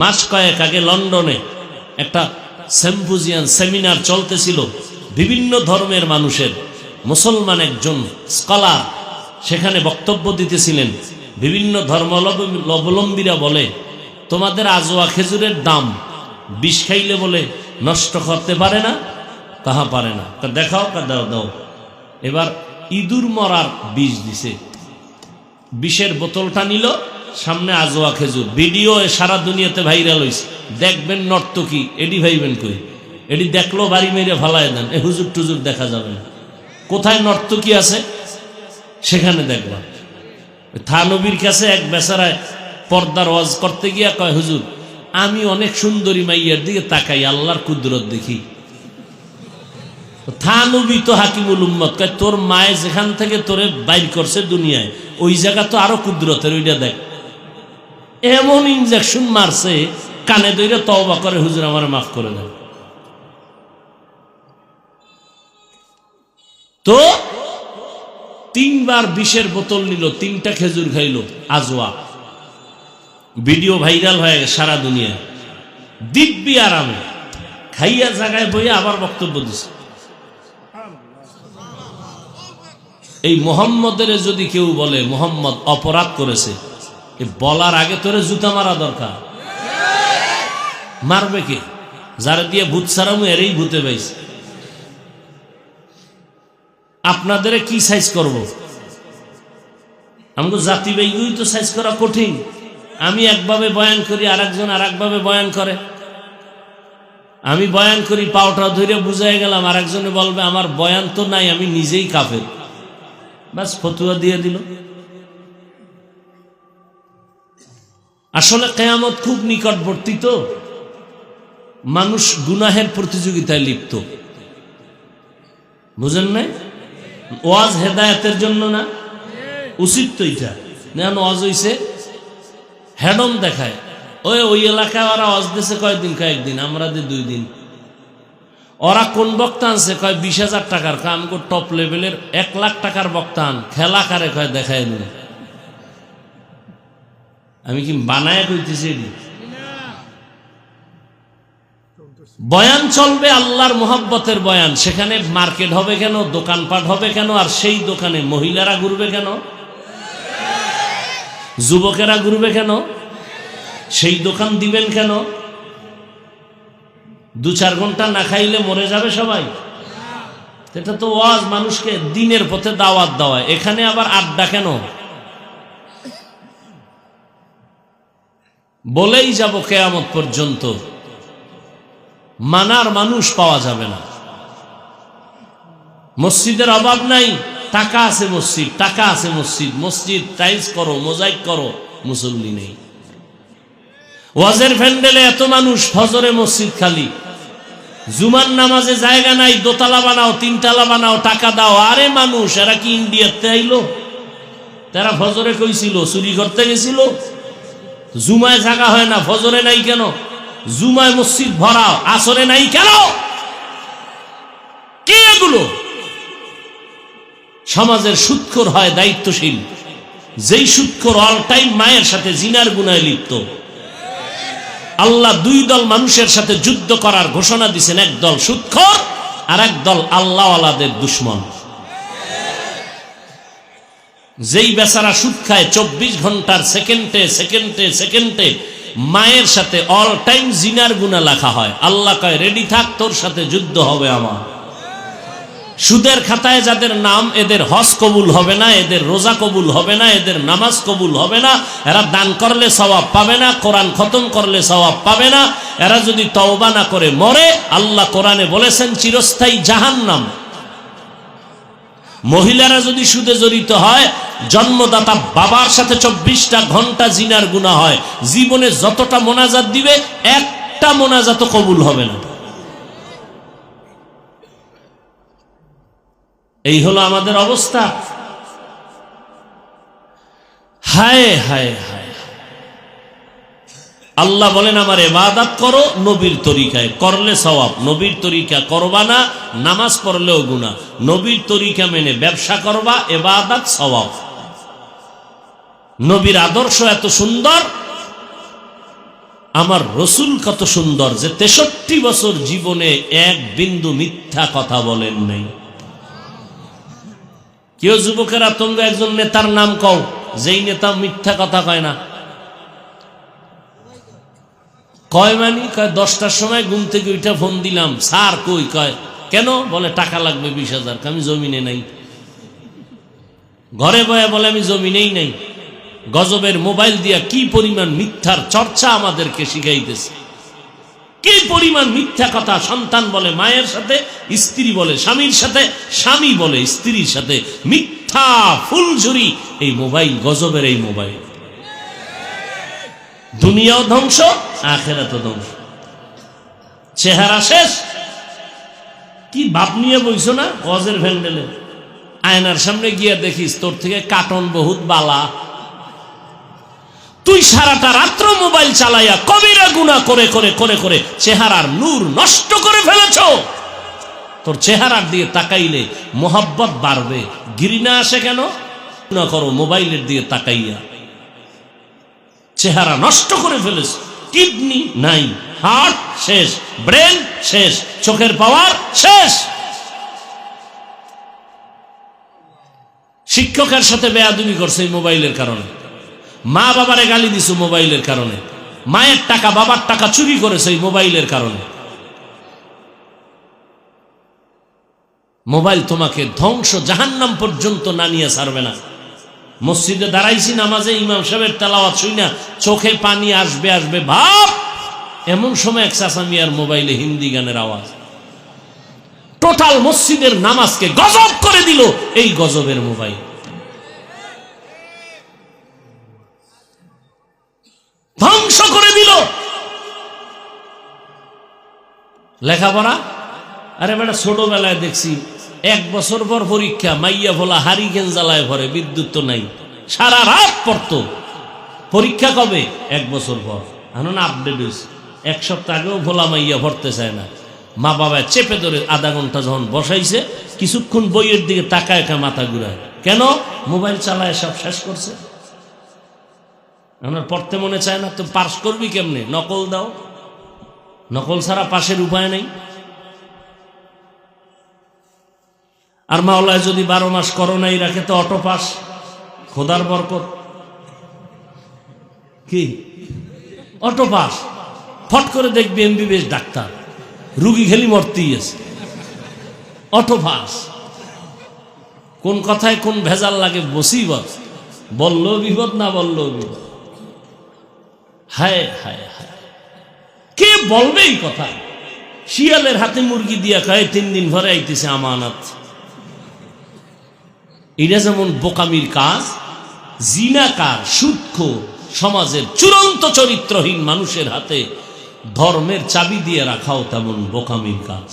মাস কয়েক আগে লন্ডনে একটা সেম্পুজিয়ান সেমিনার চলতেছিল। বিভিন্ন ধর্মের মানুষের, মুসলমান একজন স্কলার সেখানে বক্তব্য দিতেছিলেন। বিভিন্ন ধর্মাবলম্বীরা বলে, তোমাদের আজোয়া খেজুরের দাম বিষ খাইলে বলে নষ্ট করতে পারে না, তাহা পারে না। তা দেখাও কা দাও দাও। এবার ইঁদুর মরার বিষ দিছে। বিষের বোতলটা নিল সামনে আজোয়া খেজুর। ভিডিও সারা দুনিয়াতে ভাইরাল হয়েছে দেখবেন নর্তকি এডি ভাইবেন কই? এডি দেখল, বাড়ি মেরে ফালায় দেন। এ হুজুর টুজুর দেখা যাবে না। কোথায় নর্তকি আছে? সেখানে দেখলাম থানবীর কাছে এক বেচারায় পর্দার ওয়াজ করতে গিয়া কয়, হুজুর, আমি অনেক সুন্দরী মাইয়ার দিকে তাকাই, আল্লাহর কুদরত দেখি। থানবী তো হাকিমুল উম্মত, কয়, তোর মায়ে যেখান থেকে তোরে বাইর করছে দুনিয়ায়, ওই জায়গা তো আরও কুদরতের, ওইটা দেখ। এমন ইনজেকশন মারছে, কানে দইরে তওবা করে, হুজুর আমার মাফ করে দেন। তো, তিনবার বিষের বোতল নিল, তিনটা খেজুর খাইল, আজওয়া। ভিডিও ভাইরাল হয়ে গেছে সারা দুনিয়ায় দিব্যি আরামে। খাইয়া জায়গায় বইয়া আবার বক্তব্য দিছে। এই মোহাম্মদের যদি কেউ বলে, মোহাম্মদ অপরাধ করেছে। বলার আগে তোরে জুতা মারা দরকার। মারবে কে? যারা দিয়ে ভূত সারামু এরই ভূতে পাইছে আপনাদের কি সাইজ করব? আমাকে জাতি বেগুই তো সাইজ করা কঠিন। আমি একভাবে বয়ান করি আর একজন আর একভাবে বয়ান করে। আমি বয়ান করি, পাওটা ধরে বুঝাই গেলাম আর একজনে বলবে, আমার বয়ান তো নাই, আমি নিজেই কাফের। বাস ফতুয়া দিয়ে দিল। আসলে কেয়ামত খুব নিকটবর্তী তো মানুষ গুনাহের প্রতিযোগিতায় লিপ্ত। বুঝেন নাই? ওয়াজ হেদায়তের জন্য না? উচিত তো এটা। নেন ওয়াজ হইছে, হেডম দেখায়। ওই ওই এলাকায় ওরা ওয়াজ দিছে কয়েকদিন কয়েকদিন, আমরা দি দুই দিন। ওরা কোন বক্তা আনছে? কয়, বিশ হাজার টাকার। আমাকে টপ লেভেলের এক লাখ টাকার বক্তা আন। খেলা কারে? কয়, দেখায় নি আমি কি বানায় কইতেছি বয়ান চলবে আল্লাহর মোহাব্বতের বয়ান। সেখানে মার্কেট হবে কেন, দোকানপাট হবে কেন, আর সেই দোকানে মহিলারা ঘুরবে কেন? যুবকেরা ঘুরবে কেন? সেই দোকান দিবেন কেন? দু চার ঘণ্টা না খাইলে মরে যাবে সবাই। এটা তো ওয়াজ মানুষকে দিনের পথে দাওয়াত দেওয়া। এখানে আবার আড্ডা কেন? বলেই যাব কেয়ামত পর্যন্ত। মানার মানুষ পাওয়া যাবে না। মসজিদের অভাব নাই, টাকা আছে মসজিদ, টাকা আছে মসজিদ মসজিদ টাইলস করো, মোজাইক করো, মুসল্লি নেই। ওয়াজের ফ্যান্ডেলে এত মানুষ, ফজরে মসজিদ খালি। জুমার নামাজে জায়গা নাই, দোতলা বানাও, তিনতলা বানাও, টাকা দাও, আরে মানুষ, এরা কি ইন্ডিয়াতে আইলো? তারা ফজরে কইছিল, চুরি করতে গেছিল? জুমায় জায়গা হয় না, ফজরে নাই কেন? জুমায় মসজিদ ভরাও, আসরে নাই কেন? কে এগুলো? সমাজের সুৎখর হয়, দায়িত্বশীল। যেই সুৎখর অল টাইম মায়ের সাথে জিনার গুনায় লিপ্ত। আল্লাহ দুই দল মানুষের সাথে যুদ্ধ করার ঘোষণা দিছেন, এক দল সুৎখর আর এক দল আল্লাহওয়ালাদের দুশ্মন। যেই বেচারা সুদ খায় চব্বিশ ঘণ্টার সেকেন্ডে সেকেন্ডে সেকেন্ডে, মায়ের সাথে অল টাইম জিনার গুণা লেখা হয়। আল্লাহ কয় রেডি থাক, তোর সাথে যুদ্ধ হবে আমার। সুদের খাতায় যাদের নাম, এদের হজ কবুল হবে না, এদের রোজা কবুল হবে না, এদের নামাজ কবুল হবে না, এরা দান করলে সওয়াব পাবে না, কোরআন খতম করলে সওয়াব পাবে না, এরা যদি তওবা না করে মরে, আল্লাহ কোরআনে বলেছেন, চিরস্থায়ী জাহান্নাম। মহিলারা যদি সুদে জড়িত হয়, জন্মদাতা বাবার সাথে চব্বিশটা ঘণ্টা জিনার গুণা হয়। জীবনে যতটা মোনাজাত দিবে, একটা মোনাজাত কবুল হবে না। এই হলো আমাদের অবস্থা। হায় হায় হায়। আল্লাহ বলেন আমার এবাদাত করো নবীর তরিকায়। করলে সওয়াব, নবীর তরিকা করবা না, নামাজ পড়লেও গুণা নবীর তরিকা মেনে ব্যবসা করবা এবাদাত সওয়াব। নবীর আদর্শ এত সুন্দর, আমার রসুল কত সুন্দর যে তেষট্টি বছর জীবনে এক বিন্দু মিথ্যা কথা বলেন নাই। কেউ যুবকেরা, তোমরা একজন নেতার নাম কও, যেই নেতা মিথ্যা কথা কয় না। কয় মানি? কয়, দশটার সময় ঘুম থেকে ওইটা ফোন দিলাম, স্যার কই? কয়, কেন? বলে, টাকা লাগবে বিশ হাজার আমি জমিনে নাই। ঘরে বয়ে বলে, আমি জমিনেই নাই। গজবের মোবাইল দিয়া কি পরিমাণ মিথ্যার চর্চা আমাদেরকে শিখাইতেছে। কি পরিমাণ মিথ্যা কথা সন্তান বলে, মায়ের সাথে, স্ত্রী বলে, স্বামীর সাথে, স্বামী বলে, স্ত্রীর সাথে। মিথ্যা ফুলঝুরি, এই মোবাইল, গজবের এই মোবাইল। দুনিয়াও ধ্বংস আখেরাতও ধ্বংস। চেহারা শেষ? কি বাপ নিয়ে বইছো না? গজের ভ্যান্ডেলে আয়নার সামনে গিয়ে দেখিস, তোর থেকে কাটন বহুত বালা। তুই সারাটা রাত্র মোবাইল চালাইয়া কবিরা গুণা করে করে করে করে চেহারার নূর নষ্ট করে ফেলেছ। তোর চেহারার দিয়ে তাকাইলে মোহাব্বত বাড়বে। ঘৃণা আসে কেন? না করো, মোবাইলের দিয়ে তাকাইয়া। চেহারা নষ্ট করে ফেলেছ। কিডনি নাই। হার্ট শেষ, ব্রেন শেষ, চোখের পাওয়ার শেষ। শিক্ষকের সাথে বেয়াদুমি করছে মোবাইলের কারণে। মা বাবারে গালি দিছো মোবাইলের কারণে। মায়ের টাকা, বাবার টাকা চুরি করেছে মোবাইলের কারণে। মোবাইল তোমাকে ধ্বংস জাহান্নাম পর্যন্ত না নিয়ে ছাড়বে না। মসজিদে দাঁড়াইছি, নামাজে ইমাম সাহেবের তেলাওয়াত শুই না, চোখে পানি আসবে আসবে, ভাব! এমন সময় এক চাষামিয়ার মোবাইলে হিন্দি গানের আওয়াজ। টোটাল মসজিদের নামাজকে গজব করে দিল এই গজবের মোবাইল। ধ্বংস করে দিল। লেখাপড়া? আরে বেটা, ছোটবেলায় দেখছি এক বছর পর পরীক্ষা, মাইয়া ভোলা হারিকেন জ্বালায় ভরে, বিদ্যুৎ তো নাই। সারা রাত পড়তো। পরীক্ষা কবে? এক বছর পর। এখন আপডেট হয়েছে। এক সপ্তাহ আগেও ভোলা মাইয়া ভরতে চায় না। মা বাবা চেপে ধরে আধা ঘণ্টা যখন বসাইছে, কিছুক্ষণ বইয়ের দিকে তাকায় একা মাথা ঘুরায়। কেন? মোবাইল চালায়, সব শেষ করছে। আমার পড়তে মনে চায় না তো পাস করবি কেমনে? নকল দাও। নকল ছাড়া পাশের উপায় নেই। আর মাওলায় যদি বারো মাস করোনাই রাখে, তো অটো পাস। খোদার বরকত। কি? Auto pass. ফট করে দেখবি এমবিবিএস ডাক্তার। রুগী খেলি মরতেই আছে। Auto pass. কোন কথায় কোন ভেজাল লাগে বসিবত বলল বিপদ না বলল বিপদ। হায় হায় হায়। কে বলবে এই কথা? শিয়ালের হাতে মুরগি দিয়া খায় তিন দিন ভরে আইতেছে আমানত। এটা যেমন বোকামির কাজ, জিনাকার সূক্ষ্ম সমাজের চূড়ান্ত চরিত্রহীন মানুষের হাতে ধর্মের চাবি দিয়ে রাখাও তেমন বোকামির কাজ।